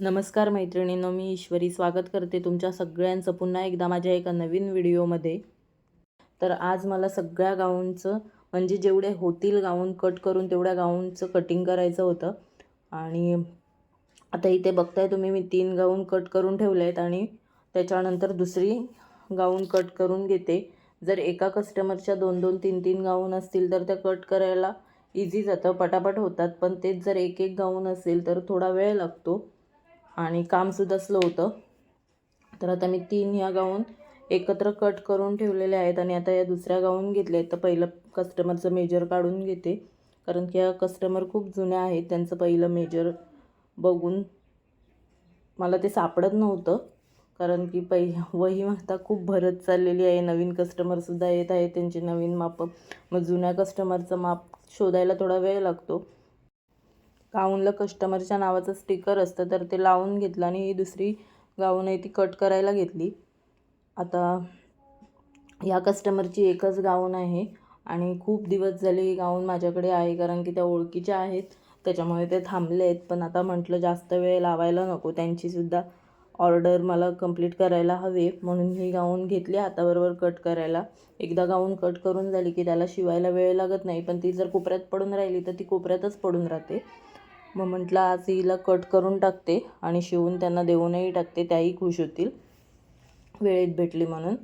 नमस्कार मैत्रिणींनो मी ईश्वरी स्वागत करते तुमच्या सगळ्यांचं पुन्हा एकदा माझ्या एका नवीन व्हिडिओमध्ये. तर आज मला सगळ्या गाऊनचं म्हणजे जेवढे होतील गाऊन कट करून तेवढ्या गाऊनचं कटिंग करायचं होतं. आणि आता इथे बघताय तुम्ही मी तीन गाऊन कट करून ठेवले आहेत आणि त्याच्यानंतर दुसरी गाऊन कट करून घेते. जर एका कस्टमरच्या दोन दोन तीन तीन गाऊन असतील तर त्या कट करायला इझी जातं पटापट होतात. पण तेच जर एक एक गाऊन असेल तर थोडा वेळ लागतो. आणि कामसुद्धा स्लो होतं. तर आता मी तीन ह्या गाऊन एकत्र कट करून ठेवलेले आहेत आणि आता या दुसऱ्या गाऊन घेतले आहेत. तर पहिलं कस्टमरचं मेजर काढून घेते. कारण की या कस्टमर खूप जुन्या आहेत. त्यांचं पहिलं मेजर बघून मला ते सापडत नव्हतं. कारण की पै वही आता खूप भरत चाललेली आहे. नवीन कस्टमरसुद्धा येत आहे त्यांचे नवीन मापं मग जुन्या कस्टमरचं माप शोधायला थोडा वेळ लागतो. गाऊनला कस्टमरच्या नावाचं स्टिकर असतं तर ते लावून घेतलं आणि ही दुसरी गाऊन आहे ती कट करायला घेतली. आता या कस्टमरची एकच गाऊन आहे आणि खूप दिवस झाले ही गाऊन माझ्याकडे आहे कारण की त्या ओळखीच्या आहेत. त्याच्यामुळे ते थांबले आहेत पण आता म्हटलं जास्त वेळ लावायला नको. त्यांचीसुद्धा ऑर्डर मला कंप्लीट करायला हवे म्हणून ही गाऊन घेतली हाताबरोबर कट करायला. एकदा गाऊन कट करून झाली की त्याला शिवायला वेळ लागत नाही पण ती जर कोपऱ्यात पडून राहिली तर ती कोपऱ्यातच पडून राहते. मग म्हटलं आज हिला कट करून टाकते आणि शिवून त्यांना देऊनही टाकते त्याही खुश होतील. वेळेत भेटली म्हणून.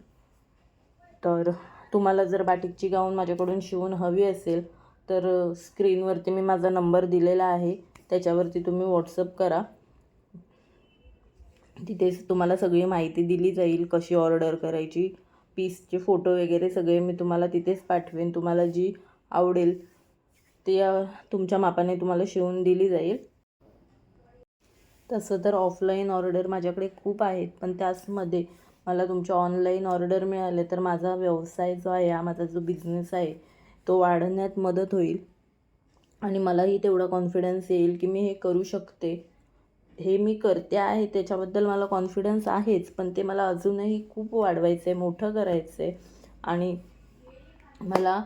तर तुम्हाला जर बाटिकची गाऊन माझ्याकडून शिवून हवी असेल तर स्क्रीनवरती मी माझा नंबर दिलेला आहे. त्याच्यावरती तुम्ही व्हॉट्सअप करा. तिथेच तुम्हाला सगळी माहिती दिली जाईल कशी ऑर्डर करायची पीसचे फोटो वगैरे सगळे मी तुम्हाला तिथेच पाठवेन. तुम्हाला जी आवडेल ते तुमच्या मापाने तुम्हाला शिवून दिली जाईल. तसं तर ऑफलाईन ऑर्डर माझ्याकडे खूप आहेत पण त्याचमध्ये मला तुमच्या ऑनलाईन ऑर्डर मिळाले तर माझा व्यवसाय जो आहे हा माझा जो बिझनेस आहे तो वाढवण्यात मदत होईल. आणि मलाही तेवढा कॉन्फिडन्स येईल की मी हे करू शकते. हे मी करते आहे त्याच्याबद्दल मला कॉन्फिडन्स आहेच पण ते मला अजूनही खूप वाढवायचं आहे मोठं करायचं आहे आणि मला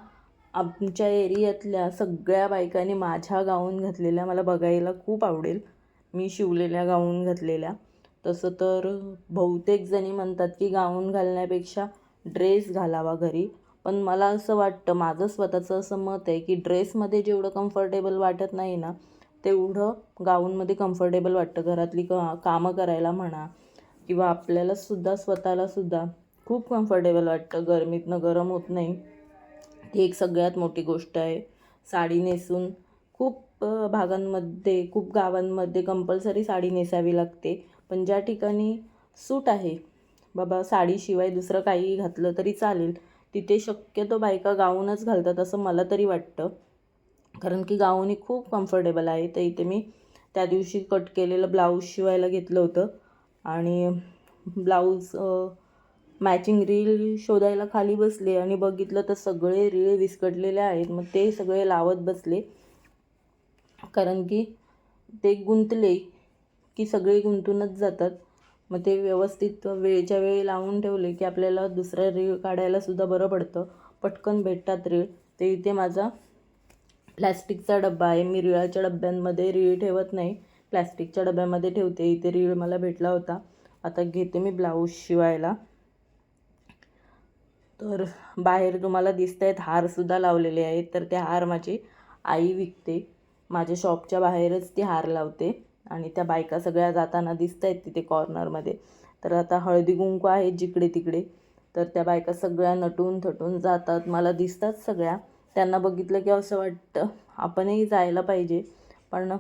आमच्या एरियातल्या सगळ्या बायकांनी माझ्या गाऊन घातलेल्या मला बघायला खूप आवडेल. मी शिवलेल्या गाऊन घातलेल्या. तसं तर बहुतेक जणी म्हणतात की गाऊन घालण्यापेक्षा ड्रेस घालावा घरी. पण मला असं वाटतं माझं स्वतःचं असं मत आहे की ड्रेसमध्ये जेवढं कम्फर्टेबल वाटत नाही ना तेवढं गाऊनमध्ये कम्फर्टेबल वाटतं. घरातली क कामं करायला म्हणा किंवा आपल्यालासुद्धा स्वतःलासुद्धा खूप कम्फर्टेबल वाटतं. गरमीतनं गरम होत नाही. ही एक सगळ्यात मोठी गोष्ट आहे. साडी नेसून खूप भागांमध्ये खूप गावांमध्ये कंपल्सरी साडी नेसावी लागते. पण ज्या ठिकाणी सूट आहे बाबा साडीशिवाय दुसरं काही घातलं तरी चालेल. तिथे शक्यतो बायका गाऊनच घालतात असं मला तरी वाटतं. कारण की गाऊन ही खूप कम्फर्टेबल आहे. तर इथे मी त्या दिवशी कट केलेलं ब्लाऊज शिवायला घेतलं होतं. आणि ब्लाऊज मॅचिंग रील शोधायला खाली बसले आणि बघितलं तर सगळे रीळ विस्कटलेले आहेत. मग ते सगळे लावत बसले. कारण की ते गुंतले की सगळे गुंतूनच जातात. मग ते व्यवस्थित वेळच्या वेळी लावून ठेवले की आपल्याला दुसरा रीळ काढायलासुद्धा बरं पडतं. पटकन भेटतात रीळ ते इथे माझा प्लॅस्टिकचा डब्बा आहे. मी रिळाच्या डब्यांमध्ये रीळ ठेवत नाही. प्लॅस्टिकच्या डब्यामध्ये ठेवते. इथे रीळ मला भेटला होता. आता घेते मी ब्लाऊज शिवायला. तर बाहेर तुम्हाला दिसत आहेत हारसुद्धा लावलेले आहेत. तर ते हार माझी आई विकते. माझ्या शॉपच्या बाहेरच ती हार लावते. आणि त्या बायका सगळ्या जाताना दिसत आहेत तिथे कॉर्नरमध्ये. तर आता हळदी कुंकू आहेत जिकडे तिकडे. तर त्या बायका सगळ्या नटून थटून जातात. मला दिसतात सगळ्या. त्यांना बघितलं की असं वाटतं आपणही जायला पाहिजे. पण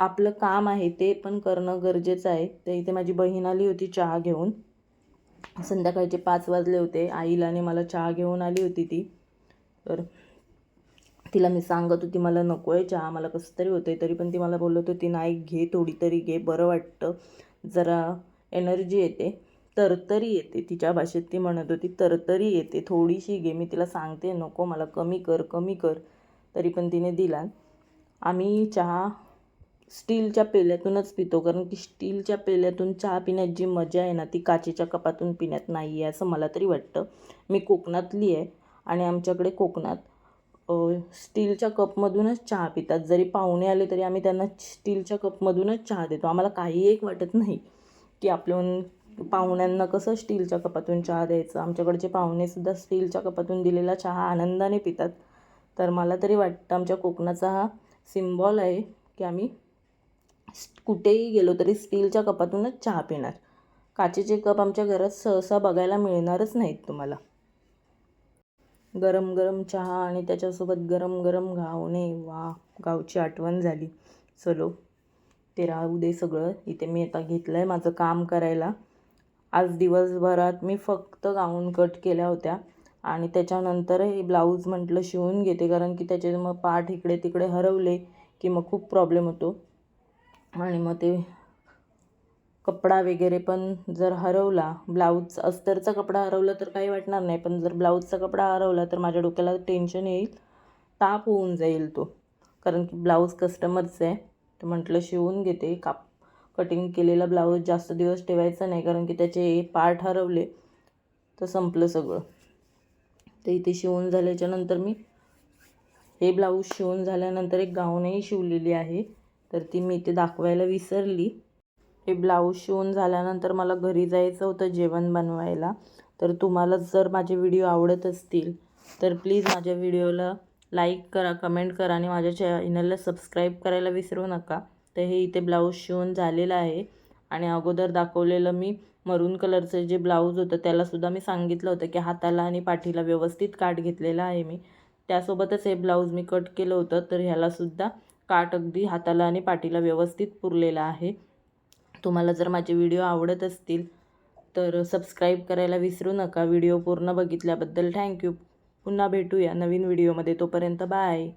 आपलं काम आहे ते पण करणं गरजेचं आहे. तर इथे माझी बहीण आली होती चहा घेऊन. संध्याकाळचे पाच वाजले होते. आईला आणि मला चहा घेऊन आली होती ती. तर तिला मी सांगत होती मला नको आहे चहा मला कसं तरी होतं आहे तरी पण ती मला बोलत होती नाही घे थोडी तरी घे बरं वाटतं. जरा एनर्जी येते. तरतरी येते. तिच्या भाषेत ती म्हणत होती तरतरी येते थोडीशी घे. मी तिला सांगते नको मला कमी कर कमी कर. तरी पण तिने दिला. आम्ही चहा स्टीलच्या पेल्यातूनच पितो कारण की स्टीलच्या पेल्यातून चहा पिण्यात जी मजा आहे ना ती काचेच्या कपातून पिण्यात नाही आहे असं मला तरी वाटतं. मी कोकणातली आहे आणि आमच्याकडे कोकणात स्टीलच्या कपमधूनच चहा पितात. जरी पाहुणे आले तरी आम्ही त्यांना स्टीलच्या कपमधूनच चहा देतो. आम्हाला काही एक वाटत नाही की आपण पाहुण्यांना कसं स्टीलच्या कपातून चहा द्यायचं. आमच्याकडचे पाहुणेसुद्धा स्टीलच्या कपातून दिलेला चहा आनंदाने पितात. तर मला तरी वाटतं आमच्या कोकणाचा हा सिम्बॉल आहे की आम्ही कुठेही गेलो तरी स्टीलच्या कपातूनच चहा पिणार. काचेचे कप आमच्या घरात सहसा बघायला मिळणारच नाहीत तुम्हाला. गरम गरम चहा आणि त्याच्यासोबत गरम गरम घावणे वा गावची आठवण झाली. चलो ते राहू दे सगळं. इथे मी आता घेतलं आहे माझं काम करायला. आज दिवसभरात मी फक्त गाऊन कट केल्या होत्या. आणि त्याच्यानंतर हे ब्लाऊज म्हटलं शिवून घेते. कारण की त्याचे मग पाठ इकडे तिकडे हरवले की मग खूप प्रॉब्लेम होतो. आणि मग ते कपडा वगैरे पण जर हरवला ब्लाऊज अस्तरचा कपडा हरवला तर काही वाटणार नाही. पण जर ब्लाऊजचा कपडा हरवला तर माझ्या डोक्याला टेन्शन येईल ताप होऊन जाईल तो. कारण की ब्लाऊज कस्टमरचं आहे. तर म्हटलं शिवून घेते. काप कटिंग केलेला ब्लाऊज जास्त दिवस ठेवायचा नाही. कारण की त्याचे पार्ट हरवले तर संपलं सगळं. तर इथे शिवून झाल्याच्यानंतर मी हे ब्लाऊज शिवून झाल्यानंतर एक गाऊनही शिवलेली आहे. तर ती मी इथे दाखवायला विसरली. हे ब्लाऊज शिवून झाल्यानंतर मला घरी जायचं होतं जेवण बनवायला. तर तुम्हाला जर माझे व्हिडिओ आवडत असतील तर प्लीज माझ्या व्हिडिओला लाईक करा कमेंट करा आणि माझ्या चॅनलला सबस्क्राईब करायला विसरू नका. तर हे इथे ब्लाऊज शिवून झालेलं आहे आणि अगोदर दाखवलेलं मी मरून कलरचं जे ब्लाऊज होतं त्यालासुद्धा मी सांगितलं होतं की हाताला आणि पाठीला व्यवस्थित काठ घेतलेला आहे मी. त्यासोबतच हे ब्लाऊज मी कट केलं होतं तर ह्यालासुद्धा काट अगदी हाताला आणि पाठीला व्यवस्थित पुरलेला आहे. तुम्हाला जर माझे व्हिडिओ आवडत असतील तर सबस्क्राईब करायला विसरू नका. व्हिडिओ पूर्ण बघितल्याबद्दल थँक्यू पुन्हा भेटूया नवीन व्हिडिओमध्ये. तोपर्यंत बाय